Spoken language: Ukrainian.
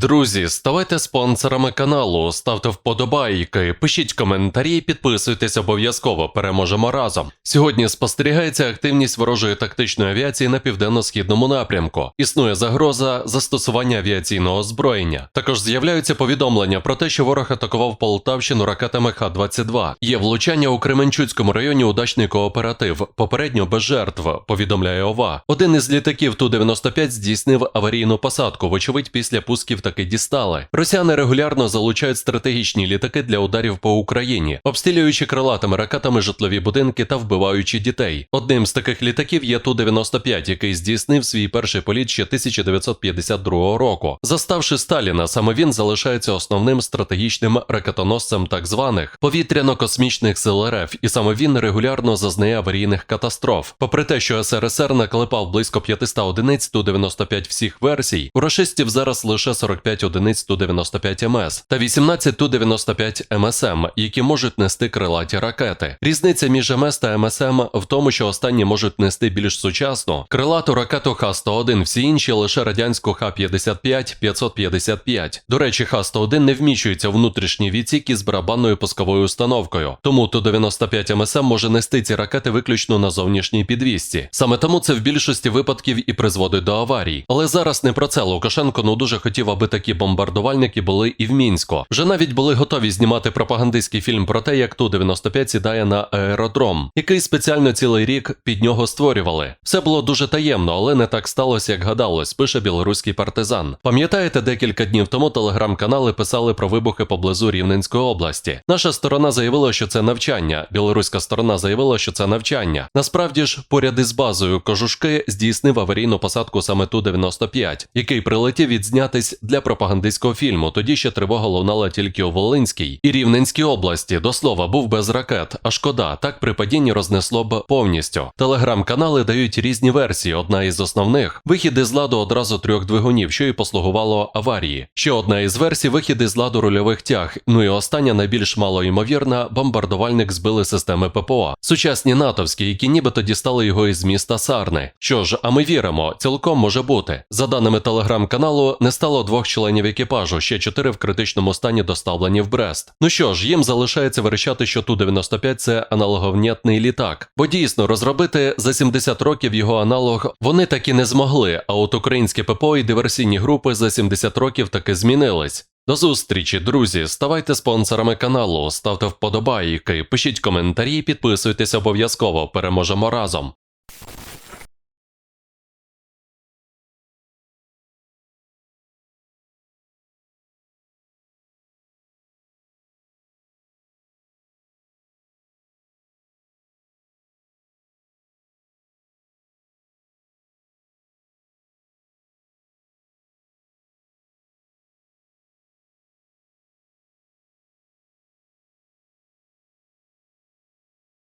Друзі, ставайте спонсорами каналу, ставте вподобайки, пишіть коментарі, підписуйтесь обов'язково. Переможемо разом. Сьогодні спостерігається активність ворожої тактичної авіації на південно-східному напрямку. Існує загроза застосування авіаційного озброєння. Також з'являються повідомлення про те, що ворог атакував Полтавщину ракетами Х-22. Є влучання у Кременчуцькому районі удачний кооператив. Попередньо без жертв. Повідомляє ОВА. Один із літаків Ту-95 здійснив аварійну посадку. Вочевидь, після пусків таки дістали. Росіяни регулярно залучають стратегічні літаки для ударів по Україні, обстрілюючи крилатими ракетами житлові будинки та вбиваючи дітей. Одним з таких літаків є Ту-95, який здійснив свій перший політ ще 1952 року. Заставши Сталіна, саме він залишається основним стратегічним ракетоносцем так званих повітряно-космічних сил РФ, і саме він регулярно зазнає аварійних катастроф. Попри те, що СРСР наклепав близько 500 одиниць Ту-95 всіх версій, у рашистів зараз лише 45 одиниць Ту-95 МС та 18 Ту-95 МСМ, які можуть нести крилаті ракети. Різниця між МС та МСМ в тому, що останні можуть нести більш сучасну крилату ракету Х-101, всі інші лише радянську Х-55, 555. До речі, Х-101 не вміщується в внутрішній відсік із барабанною пусковою установкою, тому Ту-95 МСМ може нести ці ракети виключно на зовнішній підвісці. Саме тому це в більшості випадків і призводить до аварій. Але зараз не про це Лукашенко ну дуже хотів, аби такі бомбардувальники були і в Мінську. Вже навіть були готові знімати пропагандистський фільм про те, як Ту-95 сідає на аеродром, який спеціально цілий рік під нього створювали. Все було дуже таємно, але не так сталося, як гадалось, пише білоруський партизан. Пам'ятаєте, декілька днів тому телеграм-канали писали про вибухи поблизу Рівненської області. Наша сторона заявила, що це навчання. Білоруська сторона заявила, що це навчання. Насправді ж, поряд із базою кожушки здійснив аварійну посадку саме Ту-95, який прилетів відзнятись пропагандистського фільму. Тоді ще тривога лунала тільки у Волинській і Рівненській області. До слова, був без ракет. А шкода, так при падінні рознесло б повністю. Телеграм-канали дають різні версії. Одна із основних вихід із ладу одразу трьох двигунів, що і послугувало аварії. Ще одна із версій вихід із ладу рульових тяг. Ну і остання найбільш малоймовірна бомбардувальник збили системи ППО. Сучасні натовські, які нібито дістали його із міста Сарни. Що ж, а ми віримо, цілком може бути. За даними телеграм-каналу, не стало двох членів екіпажу, ще чотири в критичному стані доставлені в Брест. Ну що ж, їм залишається вирішати, що Ту-95 це аналоговнятний літак. Бо дійсно розробити за 70 років його аналог вони таки не змогли. А от українське ППО і диверсійні групи за 70 років таки змінились. До зустрічі, друзі. Ставайте спонсорами каналу, ставте вподобайки, пишіть коментарі, підписуйтесь обов'язково. Переможемо разом.